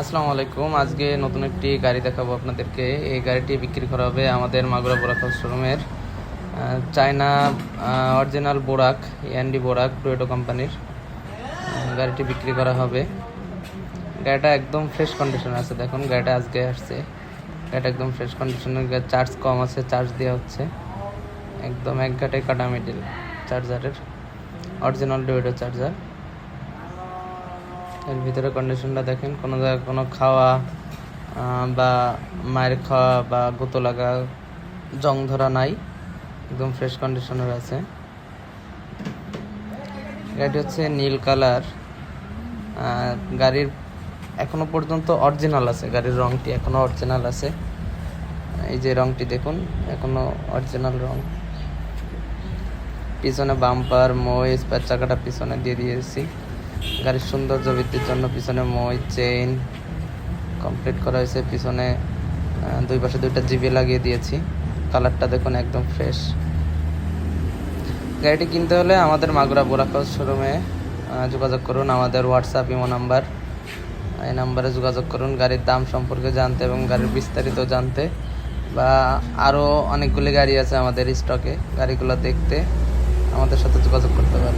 আসসালামু আলাইকুম। আজকে নতুন একটি গাড়ি দেখাবো আপনাদেরকে। এই গাড়িটি বিক্রি করা হবে আমাদের মাগুরা বোরাক শোরুমের China original Borak ND Borak টুয়েটো কোম্পানির গাড়িটি বিক্রি করা হবে। গাড়িটা একদম ফ্রেশ কন্ডিশনে আছে। দেখুন, গাড়িটা আজকে আসছে। গাড়িটা একদম ফ্রেশ কন্ডিশনে চার্জ কম আছে চার্জ দেওয়া হচ্ছে। একদম এক ঘাটে কাটা মিডিল চার্জারের অরিজিনাল টয়োটো চার্জার এর ভিতরে কন্ডিশনটা দেখেন, কোনো জায়গায় কোনো খাওয়া বা মায়ের খাওয়া বা গুঁতো লাগা, জং ধরা নাই, একদম ফ্রেশ কন্ডিশনের আছে। গাড়িটি হচ্ছে নীল কালার গাড়ির এখনও পর্যন্ত অরিজিনাল আছে, গাড়ির রংটি এখনও অরিজিনাল আছে। এই যে রংটি দেখুন, এখনও অরিজিনাল রং। পিছনে বাম্পার মই স্পেয়ার চাকাটা পিছনে দিয়ে দিয়েছি। গাড়ির সৌন্দর্য বৃদ্ধির জন্য পিছনে মই চেইন কমপ্লিট করা হয়েছে। পিছনে দুই পাশে দুইটা জিবি লাগিয়ে দিয়েছি। কালারটা দেখুন একদম ফ্রেশ। গাড়িটি কিনতে হলে আমাদের মাগুরা বোরাকজ শোরুমে যোগাযোগ করুন। আমাদের হোয়াটসঅ্যাপ ইমো নাম্বার এই নাম্বারে যোগাযোগ করুন। গাড়ির দাম সম্পর্কে জানতে এবং গাড়ির বিস্তারিত জানতে। বা আরও অনেকগুলি গাড়ি আছে আমাদের স্টকে গাড়িগুলো দেখতে আমাদের সাথে যোগাযোগ করতে পারেন।